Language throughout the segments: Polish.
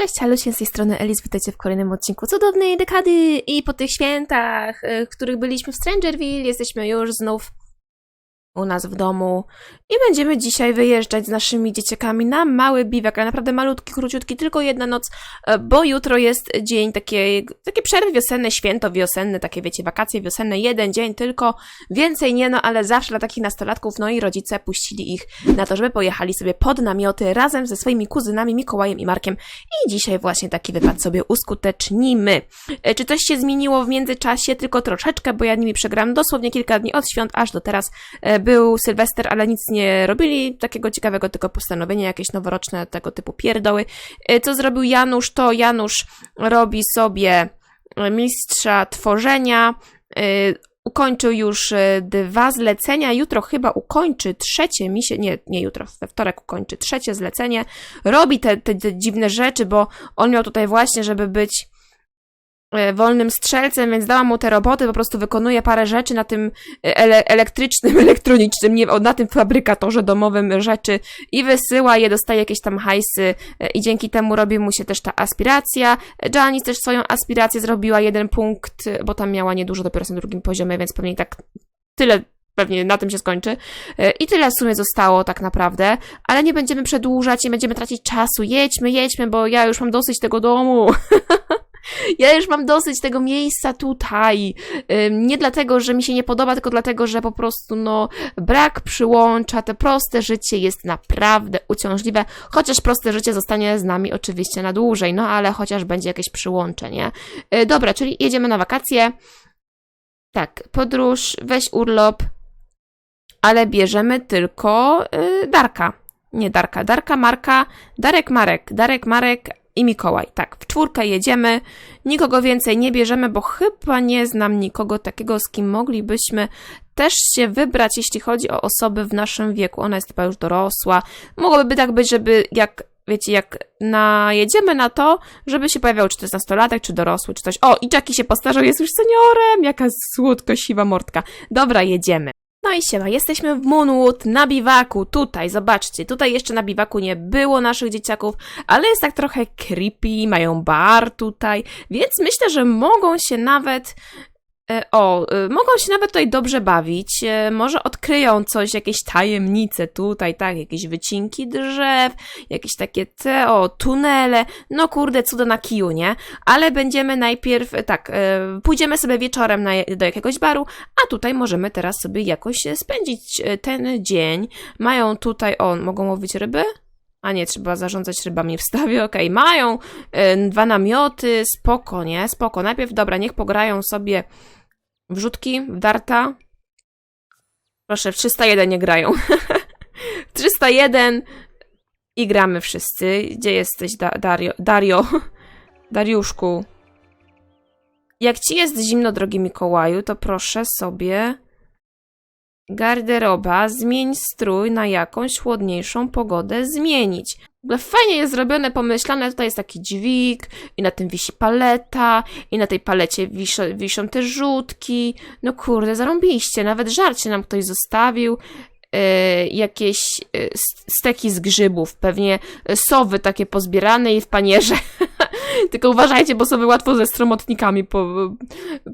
Cześć, halusie, z tej strony Elis, witajcie w kolejnym odcinku cudownej dekady. I po tych świętach, y, w których byliśmy w Strangerville, jesteśmy już znów u nas w domu i będziemy dzisiaj wyjeżdżać z naszymi dzieciakami na mały biwak, ale naprawdę malutki, króciutki, tylko jedna noc, e, bo jutro jest dzień takiej, takie przerwy wiosenne, święto wiosenne, takie wiecie, wakacje wiosenne, jeden dzień tylko, więcej nie, no ale zawsze dla takich nastolatków, no i rodzice puścili ich na to, żeby pojechali sobie pod namioty razem ze swoimi kuzynami Mikołajem i Markiem i dzisiaj właśnie taki wypad sobie uskutecznimy. E, Czy coś się zmieniło w międzyczasie? Tylko troszeczkę, bo ja nimi przegram dosłownie kilka dni od świąt aż do teraz. Był Sylwester, ale nic nie robili takiego ciekawego, tylko postanowienia jakieś noworoczne, tego typu pierdoły. E, Co zrobił Janusz? To Janusz robi sobie e, mistrza tworzenia. e, Ukończył już dwa zlecenia, jutro chyba ukończy trzecie, mi się, nie, nie jutro, we wtorek ukończy trzecie zlecenie. Robi te, te, te dziwne rzeczy, bo on miał tutaj właśnie, żeby być wolnym strzelcem, więc dałam mu te roboty, po prostu wykonuje parę rzeczy na tym e, ele elektrycznym, elektronicznym, nie, na tym fabrykatorze domowym rzeczy i wysyła je, dostaje jakieś tam hajsy e, i dzięki temu robi mu się też ta aspiracja. E, Janice też swoją aspirację zrobiła, jeden punkt, e, bo tam miała niedużo, dopiero na drugim poziomie, więc pewnie tak tyle pewnie na tym się skończy. E, I tyle w sumie zostało tak naprawdę, ale nie będziemy przedłużać, nie będziemy tracić czasu. Jedźmy, jedźmy, bo ja już mam dosyć tego domu. Ja już mam dosyć tego miejsca tutaj. Nie dlatego, że mi się nie podoba, tylko dlatego, że po prostu, no, brak przyłącza, te proste życie jest naprawdę uciążliwe. Chociaż proste życie zostanie z nami oczywiście na dłużej, no ale chociaż będzie jakieś przyłącze, nie? Y, Dobra, czyli jedziemy na wakacje. Tak, podróż, weź urlop, ale bierzemy tylko y, Darka. Nie Darka, Darka, Marka, Darek, Marek, Darek, Marek i Mikołaj. Tak, w czwórkę jedziemy, nikogo więcej nie bierzemy, bo chyba nie znam nikogo takiego, z kim moglibyśmy też się wybrać, jeśli chodzi o osoby w naszym wieku. Ona jest chyba już dorosła. Mogłoby tak być, żeby jak, wiecie, jak najedziemy na to, żeby się pojawiał czy to jest nastolatek, czy dorosły, czy coś. O, i Jackie się postarzał, jest już seniorem, jaka słodko siwa mordka. Dobra, jedziemy. No i siema, jesteśmy w Moonwood na biwaku, tutaj, zobaczcie, tutaj jeszcze na biwaku nie było naszych dzieciaków, ale jest tak trochę creepy, mają bar tutaj, więc myślę, że mogą się nawet, o, e, mogą się nawet tutaj dobrze bawić, e, może odkryją coś, jakieś tajemnice tutaj, tak, jakieś wycinki drzew, jakieś takie te, o, tunele, no kurde, cuda na kiju, nie? Ale będziemy najpierw, e, tak, e, pójdziemy sobie wieczorem na, do jakiegoś baru, a tutaj możemy teraz sobie jakoś e, spędzić e, ten dzień. Mają tutaj, o, mogą łowić ryby? A nie, trzeba zarządzać rybami w stawie, okej. Mają e, dwa namioty, spoko, nie? Spoko. Najpierw, dobra, niech pograją sobie wrzutki, darta. Proszę, w 301 nie grają. w 301 i gramy wszyscy. Gdzie jesteś, da Dario? Dario? Dariuszku. Jak ci jest zimno, drogi Mikołaju, to proszę sobie garderoba, zmień strój na jakąś chłodniejszą pogodę zmienić. W ogóle fajnie jest zrobione, pomyślane, tutaj jest taki dźwig i na tym wisi paleta i na tej palecie wiszą, wiszą te rzutki. No kurde, zarąbiście, nawet żarcie nam ktoś zostawił. Yy, jakieś s- steki z grzybów, pewnie sowy takie pozbierane i w panierze. Tylko uważajcie, bo sowy łatwo ze stromotnikami po,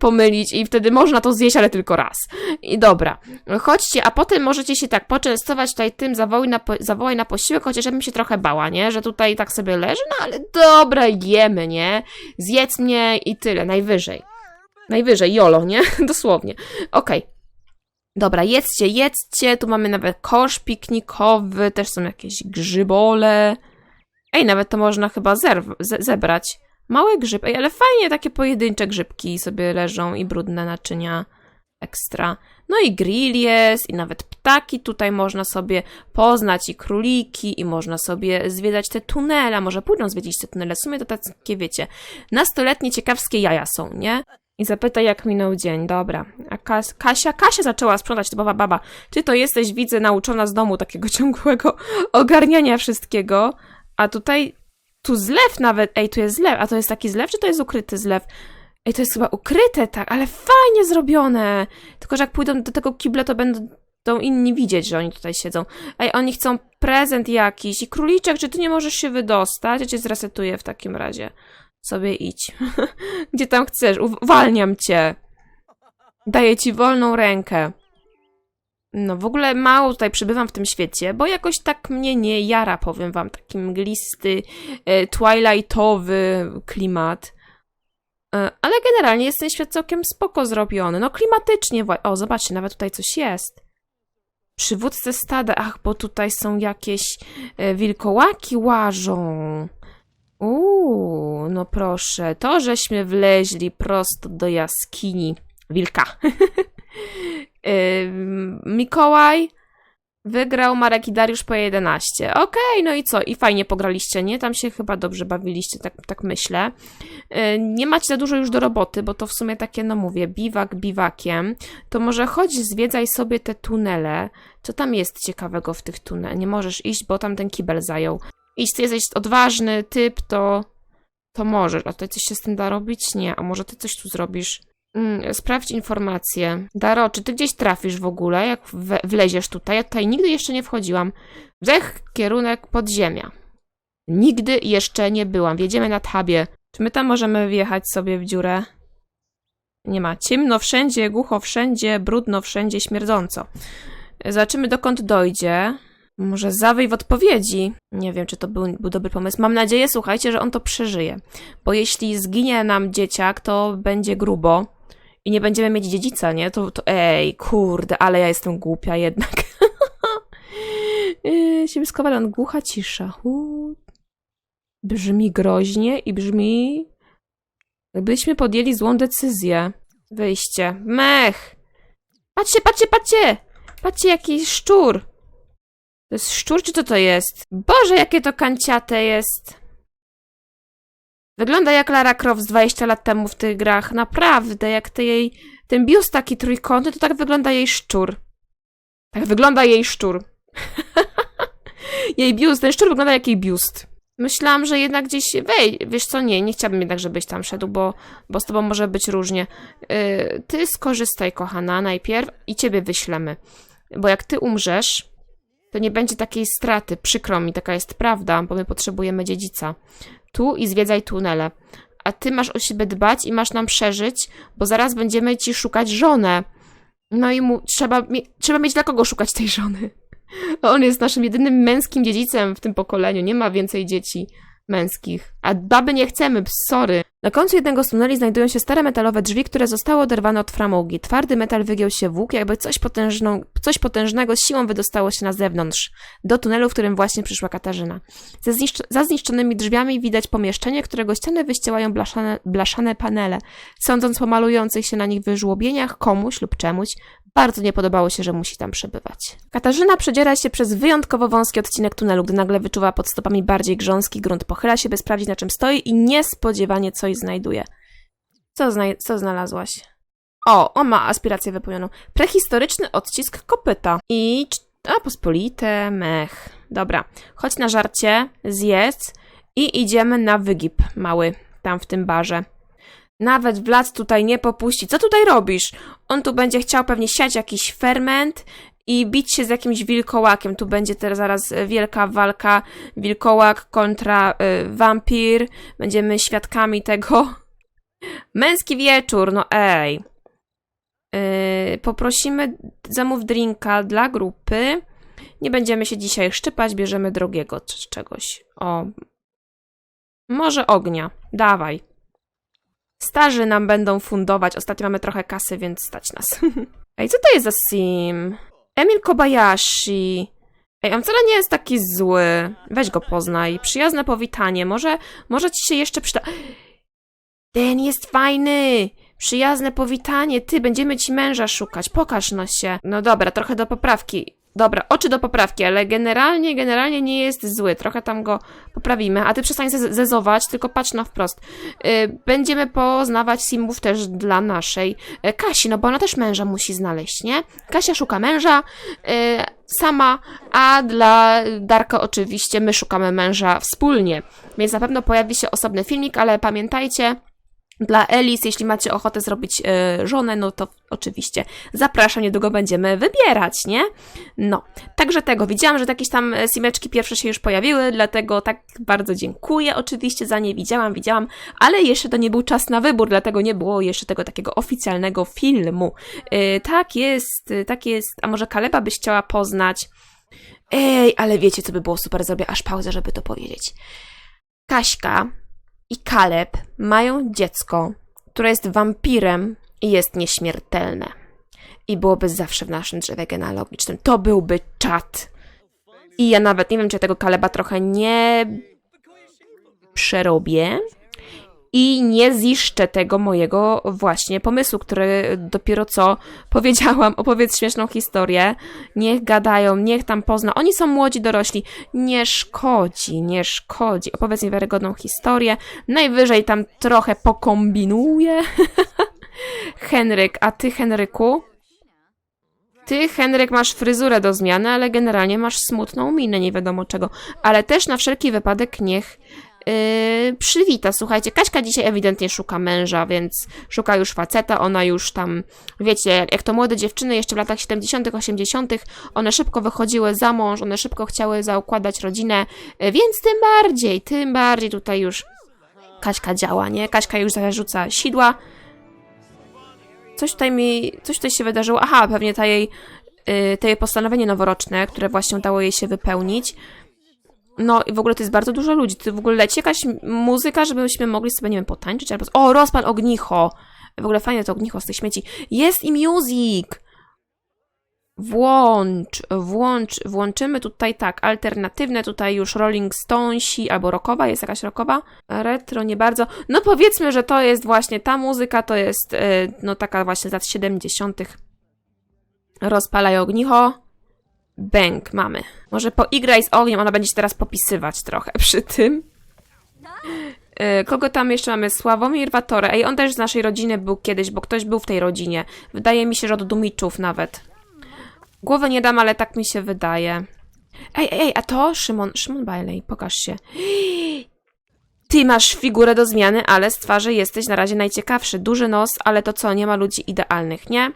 pomylić i wtedy można to zjeść, ale tylko raz. I dobra, chodźcie, a potem możecie się tak poczęstować tutaj tym zawołaj na, zawołaj na posiłek, chociaż ja bym się trochę bała, nie? Że tutaj tak sobie leży, no ale dobra, jemy, nie? Zjedz mnie i tyle, najwyżej. Najwyżej, jolo, nie? Dosłownie. Okej. Dobra, jedzcie, jedzcie, tu mamy nawet kosz piknikowy, też są jakieś grzybole. Ej, nawet to można chyba ze- zebrać. Małe grzyb, ej, ale fajnie takie pojedyncze grzybki sobie leżą i brudne naczynia ekstra. No i grill jest, i nawet ptaki tutaj można sobie poznać, i króliki, i można sobie zwiedzać te tunele, może pójdą zwiedzić te tunele. W sumie to takie, wiecie, nastoletnie ciekawskie jaja są, nie? I zapytaj, jak minął dzień. Dobra. A Kas- Kasia? Kasia zaczęła sprzątać, typowa baba. Ty to jesteś, widzę, nauczona z domu takiego ciągłego ogarniania wszystkiego. A tutaj, tu zlew nawet, ej, tu jest zlew, a to jest taki zlew, czy to jest ukryty zlew? Ej, to jest chyba ukryte, tak, ale fajnie zrobione. Tylko, że jak pójdą do tego kibla, to będą inni widzieć, że oni tutaj siedzą. Ej, oni chcą prezent jakiś i króliczek, czy ty nie możesz się wydostać? Ja cię zresetuję w takim razie. Sobie idź. Gdzie tam chcesz? Uwalniam cię. Daję ci wolną rękę. No w ogóle mało tutaj przybywam w tym świecie, bo jakoś tak mnie nie jara, powiem wam, taki mglisty, e, twilightowy klimat. E, Ale generalnie jest ten świat całkiem spoko zrobiony. No klimatycznie. O, zobaczcie, nawet tutaj coś jest. Przywódcy stada. Ach, bo tutaj są jakieś e, wilkołaki łażą. Uuu, no proszę. To, żeśmy wleźli prosto do jaskini wilka. Mikołaj wygrał Marek i Dariusz po 11. Okej, no i co? I fajnie pograliście, nie? Tam się chyba dobrze bawiliście, tak, tak myślę. Yy, Nie macie za dużo już do roboty, bo to w sumie takie, no mówię, biwak biwakiem. To może chodź, zwiedzaj sobie te tunele. Co tam jest ciekawego w tych tunelach? Nie możesz iść, bo tam ten kibel zajął. Idź, ty jesteś odważny typ, to, to możesz. A tutaj coś się z tym da robić? Nie. A może ty coś tu zrobisz? Mm, sprawdź informacje. Daro, czy ty gdzieś trafisz w ogóle, jak we, wleziesz tutaj? Ja tutaj nigdy jeszcze nie wchodziłam. Wdech, kierunek podziemia. Nigdy jeszcze nie byłam. Wjedziemy na tabie. Czy my tam możemy wjechać sobie w dziurę? Nie ma. Ciemno wszędzie, głucho wszędzie, brudno wszędzie, śmierdząco. Zobaczymy, dokąd dojdzie. Może zawyj w odpowiedzi. Nie wiem, czy to był, był dobry pomysł. Mam nadzieję, słuchajcie, że on to przeżyje. Bo jeśli zginie nam dzieciak, to będzie grubo. I nie będziemy mieć dziedzica, nie? To, to ej, kurde, ale ja jestem głupia jednak. Yy, Siebie skowalon, głucha cisza. Brzmi groźnie i brzmi... Jakbyśmy podjęli złą decyzję. Wyjście. Mech! Patrzcie, patrzcie, patrzcie! Patrzcie, jaki szczur! To jest szczur, czy co to jest? Boże, jakie to kanciate jest! Wygląda jak Lara Croft z 20 lat temu w tych grach. Naprawdę, jak te jej... Ten biust taki trójkątny, to tak wygląda jej szczur. Tak wygląda jej szczur. jej biust, ten szczur wygląda jak jej biust. Myślałam, że jednak gdzieś... Wej, wiesz co, nie, nie chciałabym jednak, żebyś tam szedł, bo, bo z tobą może być różnie. Yy, ty skorzystaj, kochana, najpierw i ciebie wyślemy. Bo jak ty umrzesz, to nie będzie takiej straty. Przykro mi, taka jest prawda, bo my potrzebujemy dziedzica. Tu i zwiedzaj tunele. A ty masz o siebie dbać i masz nam przeżyć, bo zaraz będziemy ci szukać żonę. No i mu, trzeba, trzeba mieć dla kogo szukać tej żony. On jest naszym jedynym męskim dziedzicem w tym pokoleniu. Nie ma więcej dzieci męskich. A baby nie chcemy, sorry. Na końcu jednego z tuneli znajdują się stare metalowe drzwi, które zostały oderwane od framugi. Twardy metal wygiął się w łuk, jakby coś, potężną, coś potężnego siłą wydostało się na zewnątrz, do tunelu, w którym właśnie przyszła Katarzyna. Ze zniszcz za zniszczonymi drzwiami widać pomieszczenie, którego ściany wyścielają blaszane, blaszane panele. Sądząc po malujących się na nich wyżłobieniach, komuś lub czemuś bardzo nie podobało się, że musi tam przebywać. Katarzyna przedziera się przez wyjątkowo wąski odcinek tunelu, gdy nagle wyczuwa pod stopami bardziej grząski grunt. Pochyla się, by sprawdzić, na czym stoi i niespodziewanie coś znajduje. Co, znaj- co znalazłaś? O, on ma aspirację wypełnioną. Prehistoryczny odcisk kopyta. I... A, pospolite, mech. Dobra, chodź na żarcie, zjedz i idziemy na wygip mały, tam w tym barze. Nawet Vlad tutaj nie popuści. Co tutaj robisz? On tu będzie chciał pewnie siać jakiś ferment i bić się z jakimś wilkołakiem. Tu będzie teraz zaraz wielka walka wilkołak kontra y, wampir. Będziemy świadkami tego. Męski wieczór, no ej. Y, poprosimy zamów drinka dla grupy. Nie będziemy się dzisiaj szczypać, bierzemy drogiego czegoś. O. Może ognia. Dawaj. Starzy nam będą fundować. Ostatnio mamy trochę kasy, więc stać nas. Ej, co to jest za sim? Emil Kobayashi. Ej, on wcale nie jest taki zły. Weź go poznaj. Przyjazne powitanie. Może, może ci się jeszcze przyda... Ten jest fajny! Przyjazne powitanie. Ty, będziemy ci męża szukać. Pokaż no się. No dobra, trochę do poprawki. Dobra, oczy do poprawki, ale generalnie, generalnie nie jest zły. Trochę tam go poprawimy. A ty przestań ze- zezować, tylko patrz na wprost. Y, Będziemy poznawać simów też dla naszej y, Kasi, no bo ona też męża musi znaleźć, nie? Kasia szuka męża y, sama, a dla Darka oczywiście my szukamy męża wspólnie. Więc na pewno pojawi się osobny filmik, ale pamiętajcie, Dla Elis, jeśli macie ochotę zrobić e, żonę, no to oczywiście zapraszam, niedługo będziemy wybierać, nie? No, także tego. Widziałam, że jakieś tam e, simeczki pierwsze się już pojawiły, dlatego tak bardzo dziękuję oczywiście za nie. Widziałam, widziałam, ale jeszcze to nie był czas na wybór, dlatego nie było jeszcze tego takiego oficjalnego filmu. E, tak jest, tak jest. A może Kaleba byś chciała poznać? Ej, ale wiecie, co by było super? Zrobię aż pauzę, żeby to powiedzieć. Kaśka i Kaleb mają dziecko, które jest wampirem i jest nieśmiertelne. I byłoby zawsze w naszym drzewie genealogicznym. To byłby czat. I ja nawet nie wiem, czy ja tego Kaleba trochę nie przerobię i nie ziszczę tego mojego właśnie pomysłu, który dopiero co powiedziałam. Opowiedz śmieszną historię. Niech gadają, niech tam pozna. Oni są młodzi, dorośli. Nie szkodzi, nie szkodzi. Opowiedz mi wiarygodną historię. Najwyżej tam trochę pokombinuję. Henryk, a ty, Henryku? Ty, Henryk, masz fryzurę do zmiany, ale generalnie masz smutną minę, nie wiadomo czego. Ale też na wszelki wypadek niech yy, przywita. Słuchajcie, Kaśka dzisiaj ewidentnie szuka męża, więc szuka już faceta, ona już tam, wiecie, jak, to młode dziewczyny jeszcze w latach 70., 80., one szybko wychodziły za mąż, one szybko chciały zaukładać rodzinę, yy, więc tym bardziej, tym bardziej tutaj już Kaśka działa, nie? Kaśka już zarzuca sidła. Coś tutaj mi, coś tutaj się wydarzyło. Aha, pewnie ta jej, yy, jej postanowienie noworoczne, które właśnie udało jej się wypełnić. No i w ogóle to jest bardzo dużo ludzi. To w ogóle leci jakaś muzyka, żebyśmy mogli sobie, nie wiem, potańczyć albo... O, rozpal ognicho! W ogóle fajnie to ognicho z tych śmieci. Jest i music! Włącz, włącz, włączymy tutaj tak, alternatywne, tutaj już Rolling Stonesi, albo rockowa, jest jakaś rockowa, retro nie bardzo. No powiedzmy, że to jest właśnie ta muzyka, to jest e, no taka właśnie z lat 70. Rozpalaj ognicho. Bęk mamy. Może poigraj z ogniem, ona będzie się teraz popisywać trochę przy tym. E, Kogo tam jeszcze mamy? Sławomir Watore. Ej, on też z naszej rodziny był kiedyś, bo ktoś był w tej rodzinie. Wydaje mi się, że od Dumiczów nawet. Głowy nie dam, ale tak mi się wydaje. Ej, ej, a to Szymon, Szymon Bailey, pokaż się. Ty masz figurę do zmiany, ale z twarzy jesteś na razie najciekawszy. Duży nos, ale to co, nie ma ludzi idealnych, nie?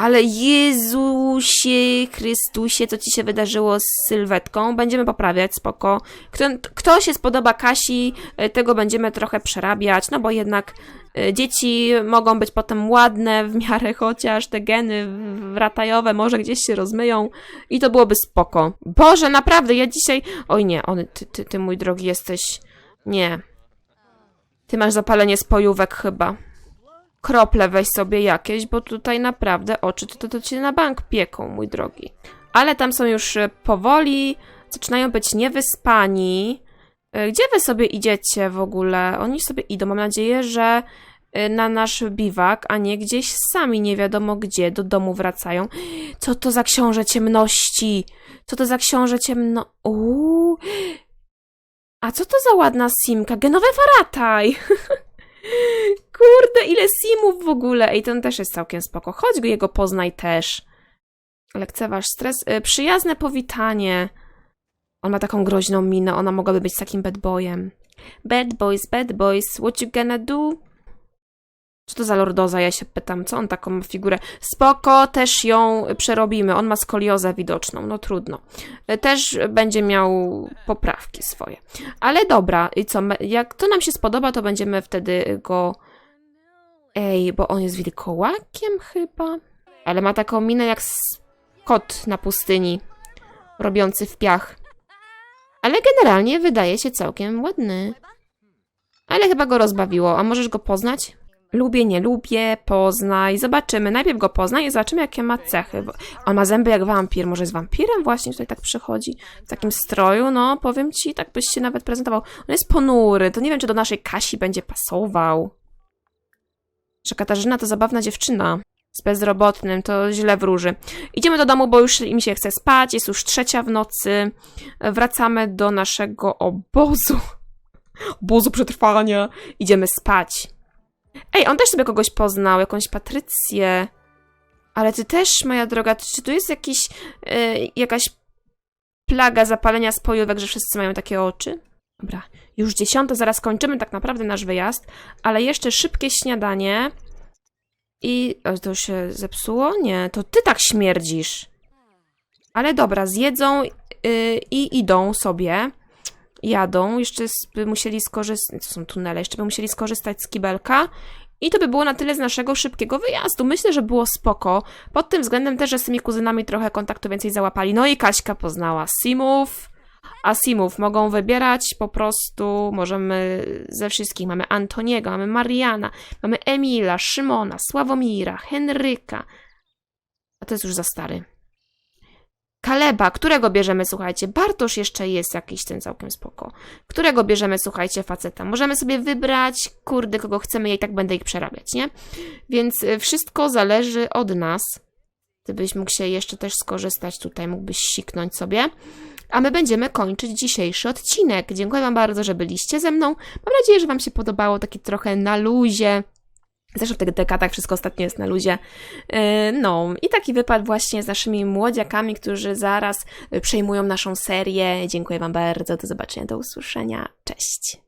Ale Jezusie Chrystusie, co ci się wydarzyło z sylwetką? Będziemy poprawiać, spoko. Kto, kto się spodoba Kasi, y, tego będziemy trochę przerabiać, no bo jednak y, dzieci mogą być potem ładne w miarę chociaż, te geny wratajowe może gdzieś się rozmyją i to byłoby spoko. Boże, naprawdę, ja dzisiaj... Oj nie, on, ty, ty, ty mój drogi jesteś... Nie. Ty masz zapalenie spojówek chyba krople weź sobie jakieś, bo tutaj naprawdę oczy to, to, to cię na bank pieką, mój drogi. Ale tam są już e, powoli, zaczynają być niewyspani. E, Gdzie wy sobie idziecie w ogóle? Oni sobie idą, mam nadzieję, że e, na nasz biwak, a nie gdzieś sami, nie wiadomo gdzie, do domu wracają. Co to za książę ciemności? Co to za książę ciemno... Uuu. A co to za ładna simka? Genowe Farataj! Kurde, ile simów w ogóle. Ej, ten też jest całkiem spoko. Chodź go jego poznaj też. Lekceważ stres. Y, przyjazne powitanie. On ma taką groźną minę, ona mogłaby być takim bad boyem. Bad boys, bad boys, what you gonna do? Co to za lordoza, ja się pytam, co on taką ma figurę? Spoko, też ją przerobimy, on ma skoliozę widoczną, no trudno. Y, Też będzie miał poprawki swoje. Ale dobra, i co, jak to nam się spodoba, to będziemy wtedy go... Ej, bo on jest wilkołakiem chyba? Ale ma taką minę jak kot na pustyni, robiący w piach. Ale generalnie wydaje się całkiem ładny. Ale chyba go rozbawiło. A możesz go poznać? Lubię, nie lubię, poznaj. Zobaczymy. Najpierw go poznaj i zobaczymy, jakie ma cechy. On ma zęby jak wampir. Może jest wampirem właśnie tutaj tak przychodzi? W takim stroju, no powiem ci, tak byś się nawet prezentował. On jest ponury. To nie wiem, czy do naszej Kasi będzie pasował. Że Katarzyna to zabawna dziewczyna. Z bezrobotnym, to źle wróży. Idziemy do domu, bo już im się chce spać. Jest już trzecia w nocy. Wracamy do naszego obozu. Obozu przetrwania. Idziemy spać. Ej, on też sobie kogoś poznał, jakąś Patrycję. Ale ty też, moja droga, czy tu jest jakiś, e, jakaś plaga zapalenia spojówek, że wszyscy mają takie oczy? Dobra, już dziesiąta, zaraz kończymy tak naprawdę nasz wyjazd, ale jeszcze szybkie śniadanie. I o, to się zepsuło? Nie, to ty tak śmierdzisz. Ale dobra, zjedzą yy, i idą sobie. Jadą, jeszcze by musieli skorzystać, są tunele, jeszcze by musieli skorzystać z kibelka. I to by było na tyle z naszego szybkiego wyjazdu. Myślę, że było spoko. Pod tym względem też, że z tymi kuzynami trochę kontaktu więcej załapali. No i Kaśka poznała Simów. A Simów mogą wybierać po prostu, możemy ze wszystkich. Mamy Antoniego, mamy Mariana, mamy Emila, Szymona, Sławomira, Henryka. A to jest już za stary. Kaleba, którego bierzemy, słuchajcie? Bartosz jeszcze jest jakiś ten całkiem spoko. Którego bierzemy, słuchajcie, faceta? Możemy sobie wybrać, kurde, kogo chcemy, ja i tak będę ich przerabiać, nie? Więc y, wszystko zależy od nas. Gdybyś mógł się jeszcze też skorzystać tutaj, mógłbyś siknąć sobie. A my będziemy kończyć dzisiejszy odcinek. Dziękuję Wam bardzo, że byliście ze mną. Mam nadzieję, że Wam się podobało, taki trochę na luzie. Zresztą w tych dekadach wszystko ostatnio jest na luzie. Yy, no i taki wypad właśnie z naszymi młodziakami, którzy zaraz y, przejmują naszą serię. Dziękuję Wam bardzo, do zobaczenia, do usłyszenia. Cześć!